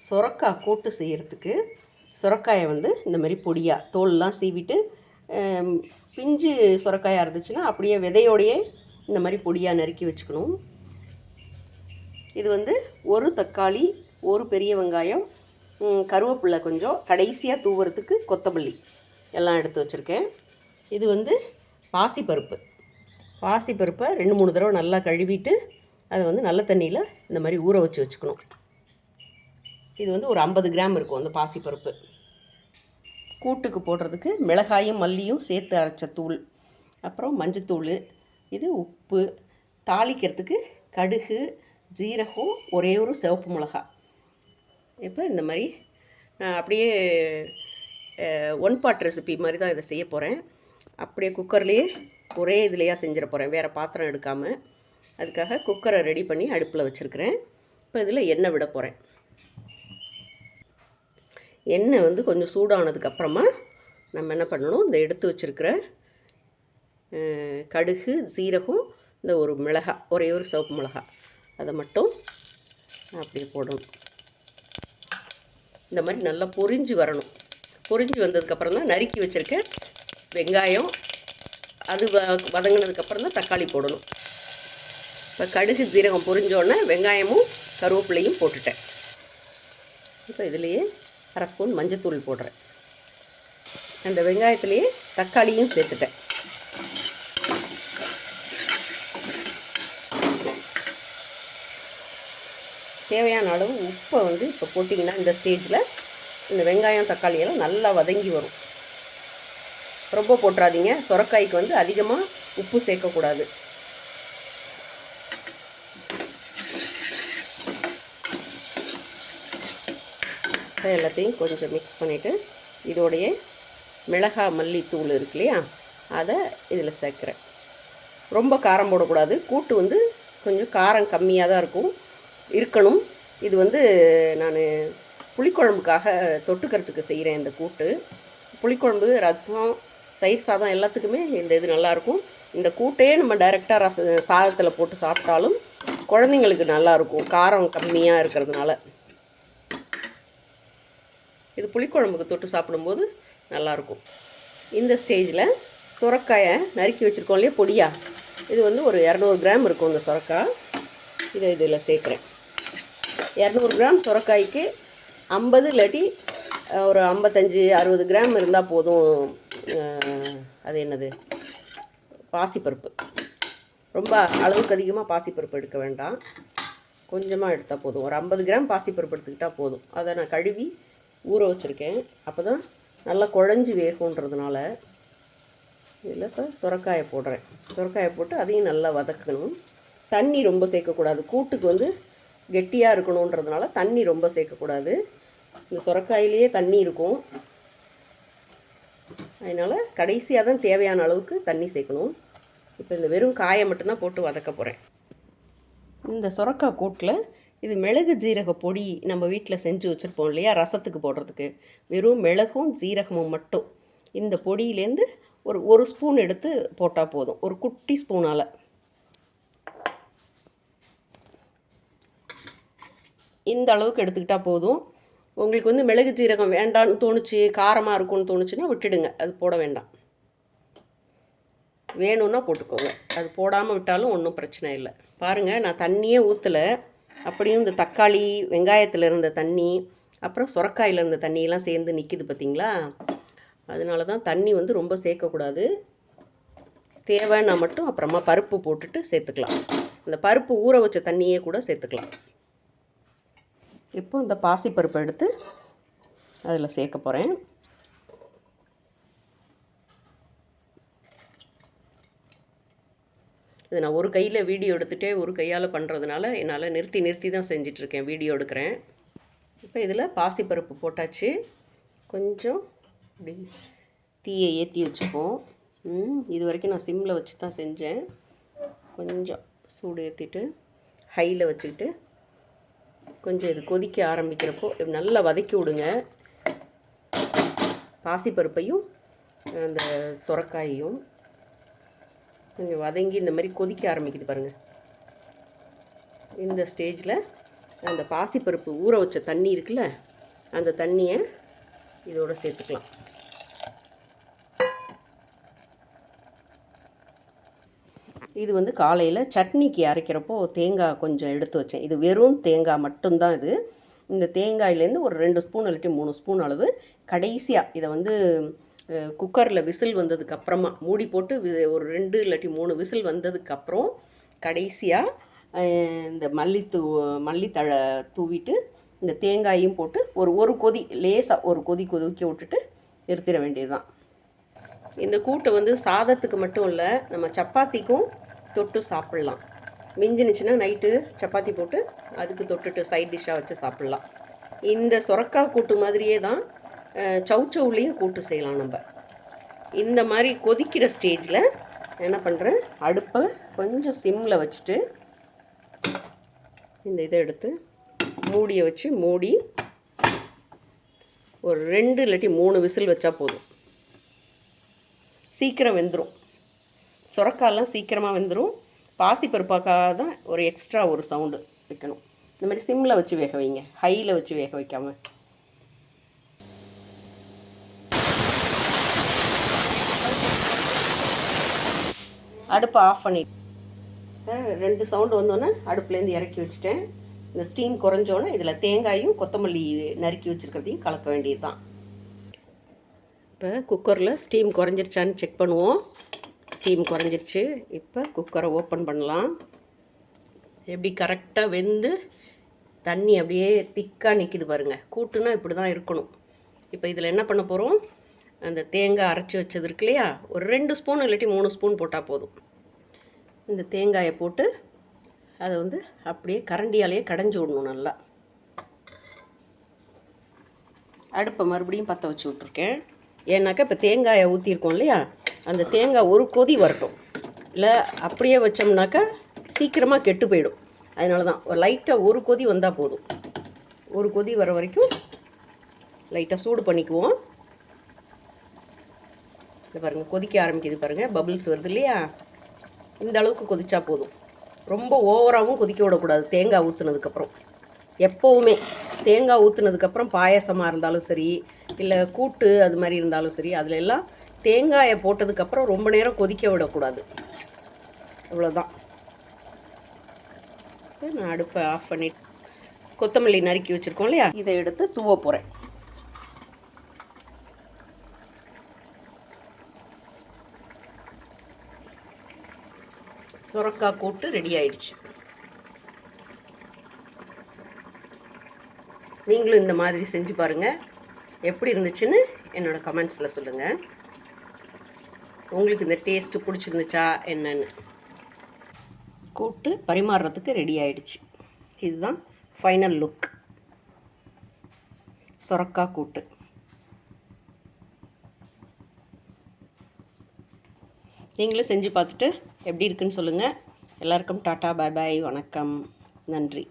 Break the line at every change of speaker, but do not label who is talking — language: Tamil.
சுரக்காய் கூட்டு செய்கிறதுக்கு சுரக்காயை வந்து இந்த மாதிரி பொடியாக தோல்லாம் சீவிட்டு பிஞ்சு சுரக்காயாக இருந்துச்சுன்னா அப்படியே விதையோடையே இந்த மாதிரி பொடியாக நறுக்கி வச்சுக்கணும். இது வந்து ஒரு தக்காளி ஒரு பெரிய வெங்காயம் ம், கருவேப்பிலை கொஞ்சம் கடைசியாக தூவுறதுக்கு கொத்தமல்லி எல்லாம் எடுத்து வச்சுருக்கேன். இது வந்து பாசிப்பருப்பு. பாசிப்பருப்பை ரெண்டு மூணு தடவை நல்லா கழுவிட்டு அதை வந்து நல்ல தண்ணியில் இந்த மாதிரி ஊற வச்சு வச்சுக்கணும். இது வந்து ஒரு ஐம்பது கிராம் இருக்கும் அந்த பாசிப்பருப்பு கூட்டுக்கு போடுறதுக்கு மிளகாயும் மல்லியும் சேர்த்து அரைச்ச தூள் அப்புறம் மஞ்சத்தூள் இது உப்பு. தாளிக்கிறதுக்கு கடுகு ஜீரகம் ஒரே ஒரு சிவப்பு மிளகா. இப்போ இந்த மாதிரி நான் அப்படியே ஒன் பாட் ரெசிபி மாதிரி தான் இதை செய்ய போகிறேன் அப்படியே குக்கர்லேயே ஒரே இதுலையாக செஞ்சிட போகிறேன் வேறு பாத்திரம் எடுக்காமல் அதுக்காக குக்கரை ரெடி பண்ணி அடுப்பில் வச்சுருக்கிறேன். இப்போ இதில் எண்ணெய் விட போகிறேன் எண்ணெய் வந்து கொஞ்சம் சூடானதுக்கப்புறமா நம்ம என்ன பண்ணணும் இந்த எடுத்து வச்சுருக்கிற கடுகு சீரகம் இந்த ஒரு மிளகா ஒரே ஒரு சிவப்பு மிளகா அதை மட்டும் அப்படியே போடணும். இந்த மாதிரி நல்லா பொரிஞ்சு வரணும். பொரிஞ்சு வந்ததுக்கப்புறம் தான் நறுக்கி வச்சுருக்க வெங்காயம் அது வ வதங்கினதுக்கப்புறம் தான் தக்காளி போடணும். இப்போ கடுகு ஜீரகம் பொரிஞ்சோடனே வெங்காயமும் கருவேப்பிலையும் போட்டுட்டேன். இப்போ இதுலேயே அரை ஸ்பூன் மஞ்சத்தூள் போடுறேன். அந்த வெங்காயத்துலேயே தக்காளியும் சேர்த்துட்டேன். தேவையான அளவு உப்பை வந்து இப்போ போட்டிங்கன்னா இந்த ஸ்டேஜில் இந்த வெங்காயம் தக்காளியெல்லாம் நல்லா வதங்கி வரும். ரொம்ப போட்டுறாதீங்க. சுரக்காய்க்கு வந்து அதிகமாக உப்பு சேர்க்கக்கூடாது. எல்லாத்தையும் கொஞ்சம் மிக்ஸ் பண்ணிவிட்டு இதோடைய மிளகா மல்லித்தூள் இருக்கு இல்லையா? அதை இதில் சேர்க்குறேன். ரொம்ப காரம் போடக்கூடாது. கூட்டு வந்து கொஞ்சம் காரம் கம்மியாக தான் இருக்கும். இருக்கணும். இது வந்து நான் புளிக்குழம்புக்காக தொட்டுக்கிறதுக்கு செய்கிறேன் இந்த கூட்டு. புளிக்குழம்பு ரசம் தயிர் சாதம் எல்லாத்துக்குமே இந்த இது நல்லாயிருக்கும் இந்த கூட்டையே நம்ம டைரெக்டாக ரச சாதத்தில் போட்டு சாப்பிட்டாலும் குழந்தைங்களுக்கு நல்லாயிருக்கும் காரம் கம்மியாக இருக்கிறதுனால. இது புளிக்குழம்புக்கு தொட்டு சாப்பிடும்போது நல்லாயிருக்கும். இந்த ஸ்டேஜில் சுரக்காயை நறுக்கி வச்சுருக்கோம் இல்லையா பொடியா? இது வந்து ஒரு இரநூறு கிராம் இருக்கும் இந்த சுரக்காய் இதை இதில் சேர்க்குறேன். இரநூறு கிராம் சுரக்காய்க்கு ஐம்பது இல்லாட்டி ஒரு ஐம்பத்தஞ்சு அறுபது கிராம் இருந்தால் போதும் அது என்னது? பாசிப்பருப்பு. ரொம்ப அளவுக்கு அதிகமாக பாசிப்பருப்பு எடுக்க வேண்டாம். கொஞ்சமாக எடுத்தால் போதும். ஒரு ஐம்பது கிராம் பாசிப்பருப்பு எடுத்துக்கிட்டால் போதும். அதை நான் கழுவி ஊற வச்சுருக்கேன். அப்போ தான் நல்லா குழஞ்சி வேகுன்றதுனால இதில் இப்போ சுரக்காயை போடுறேன். சுரக்காயை போட்டு அதையும் நல்லா வதக்கணும். தண்ணி ரொம்ப சேர்க்கக்கூடாது. கூட்டுக்கு வந்து கெட்டியாக இருக்கணுன்றதுனால தண்ணி ரொம்ப சேர்க்கக்கூடாது. இந்த சுரக்காயிலேயே தண்ணி இருக்கும். அதனால் கடைசியாக தான் தேவையான அளவுக்கு தண்ணி சேர்க்கணும். இப்போ இந்த வெறும் காயை மட்டும்தான் போட்டு வதக்க போகிறேன் இந்த சுரக்காய் கூட்டில் இது மிளகு ஜீரக பொடி நம்ம வீட்டில் செஞ்சு வச்சுருப்போம் இல்லையா? ரசத்துக்கு போடுறதுக்கு. வெறும் மிளகும் ஜீரகமும் மட்டும். இந்த பொடியிலேருந்து ஒரு ஒரு ஸ்பூன் எடுத்து போட்டால் போதும். ஒரு குட்டி ஸ்பூனால் இந்த அளவுக்கு எடுத்துக்கிட்டால் போதும். உங்களுக்கு வந்து மிளகு ஜீரகம் வேண்டான்னு தோணுச்சு காரமாக இருக்கும்னு தோணுச்சுன்னா விட்டுடுங்க. அது போட வேண்டாம். வேணும்னா போட்டுக்கோங்க. அது போடாமல் விட்டாலும் ஒன்றும் பிரச்சனை இல்லை. பாருங்கள் நான் தண்ணியே ஊற்றலை அப்படியும் இந்த தக்காளி வெங்காயத்தில் இருந்த தண்ணி அப்புறம் சுரக்காயில் இருந்த தண்ணியெல்லாம் சேர்ந்து நிற்கிது பார்த்தீங்களா அதனால தான் தண்ணி வந்து ரொம்ப சேர்க்கக்கூடாது. தேவைன்னா மட்டும் அப்புறமா பருப்பு போட்டுட்டு சேர்த்துக்கலாம். அந்த பருப்பு ஊற வச்ச தண்ணியே கூட சேர்த்துக்கலாம். இப்போ இந்த பாசிப்பருப்பை எடுத்து அதில் சேர்க்க போகிறேன் இது நான் ஒரு கையில் வீடியோ எடுத்துகிட்டே ஒரு கையால் பண்ணுறதுனால என்னால் நிறுத்தி நிறுத்தி தான் செஞ்சிட்ருக்கேன் வீடியோ எடுக்கிறேன். இப்போ இதில் பாசிப்பருப்பு போட்டாச்சு. கொஞ்சம் இப்படி தீயை ஏற்றி வச்சுப்போம். இது வரைக்கும் நான் சிம்மில் வச்சு தான் செஞ்சேன். கொஞ்சம் சூடு ஏற்றிட்டு ஹையில் வச்சுக்கிட்டு கொஞ்சம் இது கொதிக்க ஆரம்பிக்கிறப்போ நல்லா வதக்கி விடுங்க. பாசிப்பருப்பையும் அந்த சுரக்காயையும் கொஞ்சம் வதங்கி இந்த மாதிரி கொதிக்க ஆரம்பிக்குது பாருங்கள் இந்த ஸ்டேஜில் அந்த பாசிப்பருப்பு ஊற வச்ச தண்ணி இருக்குல்ல அந்த தண்ணியை இதோடு சேர்த்துக்கலாம். இது வந்து காலையில் சட்னிக்கு அரைக்கிறப்போ தேங்காய் கொஞ்சம் எடுத்து வச்சேன். இது வெறும் தேங்காய் மட்டும்தான் இது. இந்த தேங்காயிலேருந்து ஒரு ரெண்டு ஸ்பூன் இல்லாட்டி மூணு ஸ்பூன் அளவு கடைசியாக இதை வந்து குக்கரில் விசில் வந்ததுக்கு அப்புறமா மூடி போட்டு வி- ஒரு ரெண்டு இல்லாட்டி மூணு விசில் வந்ததுக்கப்புறம் கடைசியாக இந்த மல்லித்தூ மல்லித்தழை தூவிட்டு இந்த தேங்காயும் போட்டு ஒரு ஒரு கொதி லேசாக ஒரு கொதி கொதிக்க விட்டுட்டு நிறுத்திட வேண்டியதுதான். இந்த கூட்டை வந்து சாதத்துக்கு மட்டும் இல்லை நம்ம சப்பாத்திக்கும் தொட்டு சாப்பிட்லாம். மிஞ்சினுச்சுன்னா நைட்டு சப்பாத்தி போட்டு அதுக்கு தொட்டுட்டு சைட் டிஷ்ஷாக வச்சு சாப்பிட்லாம். இந்த சொரக்காய் கூட்டு மாதிரியே தான் அஹ், கூட்டு செய்யலாம் நம்ம. இந்த மாதிரி கொதிக்கிற ஸ்டேஜில் என்ன பண்ணுறேன் அடுப்பை கொஞ்சம் சிம்மில் வச்சுட்டு இந்த இதை எடுத்து மூடியை வச்சு மூடி ஒரு ரெண்டு இல்லாட்டி மூணு விசில் வச்சா போதும். சீக்கிரம் வெந்துடும் சுரக்காயெல்லாம் சீக்கிரமாக வெந்துடும் பாசிப்பருப்பாக்காக தான் ஒரு எக்ஸ்ட்ரா ஒரு சவுண்டு வைக்கணும். இந்த மாதிரி சிம்மில் வச்சு வேக வைங்க. ஹையில் வச்சு வேக வைக்காமல் அடுப்பை ஆஃப் பண்ணி ரெண்டு சவுண்டு வந்தோன்னே அடுப்புலேருந்து இறக்கி வச்சுட்டேன். இந்த ஸ்டீம் குறைஞ்சோன்னே இதில் தேங்காயும் கொத்தமல்லி நறுக்கி வச்சுருக்கிறதையும் கலக்க வேண்டியது தான் இப்போ குக்கரில் ஸ்டீம் குறைஞ்சிருச்சான்னு செக் பண்ணுவோம். ஸ்டீம் குறைஞ்சிருச்சு. இப்போ குக்கரை ஓப்பன் பண்ணலாம். எப்படி கரெக்டாக வெந்து தண்ணி அப்படியே திக்காக நிற்கிது பாருங்கள் கூட்டுனா இப்படி தான் இருக்கணும். இப்போ இதில் என்ன பண்ண போகிறோம் அந்த தேங்காய் அரைச்சி வச்சது இருக்கு இல்லையா? ஒரு ரெண்டு ஸ்பூன் இல்லாட்டி மூணு ஸ்பூன் போட்டால் போதும். இந்த தேங்காயை போட்டு அதை வந்து அப்படியே கரண்டியாலேயே கடைஞ்சி விடணும் நல்லா. அடுப்பை மறுபடியும் பற்ற வச்சு விட்ருக்கேன் ஏன்னாக்கா இப்போ தேங்காயை ஊற்றிருக்கோம் இல்லையா? அந்த தேங்காய் ஒரு கொதி வரட்டும். இல்லை அப்படியே வச்சோம்னாக்கா சீக்கிரமாக கெட்டு போயிடும். அதனால தான் ஒரு லைட்டாக ஒரு கொதி வந்தால் போதும். ஒரு கொதி வர வரைக்கும் லைட்டாக சூடு பண்ணிக்குவோம். இது பாருங்கள் கொதிக்க ஆரம்பிக்குது பாருங்கள் பபிள்ஸ் வருது இல்லையா? இந்த அளவுக்கு கொதிச்சா போதும். ரொம்ப ஓவராகவும் கொதிக்க விடக்கூடாது. தேங்காய் ஊற்றுனதுக்கப்புறம் எப்போவுமே தேங்காய் ஊற்றுனதுக்கப்புறம் பாயசமாக இருந்தாலும் சரி இல்லை கூட்டு அது மாதிரி இருந்தாலும் சரி அதில் எல்லாம் தேங்காயை போட்டதுக்கப்புறம் ரொம்ப நேரம் கொதிக்க விடக்கூடாது. அவ்வளோதான் நான் அடுப்பை ஆஃப் பண்ணிட்டு கொத்தமல்லி நறுக்கி வச்சுருக்கோம் இல்லையா? இதை எடுத்து தூவ போகிறேன் சுரக்காய் கூட்டு ரெடி ஆயிடுச்சு. நீங்களும் இந்த மாதிரி செஞ்சு பாருங்கள் எப்படி இருந்துச்சுன்னு என்னோடய கமெண்ட்ஸில் சொல்லுங்கள் உங்களுக்கு இந்த டேஸ்ட்டு பிடிச்சிருந்துச்சா என்னன்னு. கூட்டு பரிமாறுறதுக்கு ரெடி ஆயிடுச்சு. இதுதான் ஃபைனல் லுக் சுரக்காய் கூட்டு. நீங்களும் செஞ்சு பார்த்துட்டு எப்படி இருக்குன்னு சொல்லுங்கள் எல்லாருக்கும் டாட்டா பாய் பாய் வணக்கம். நன்றி.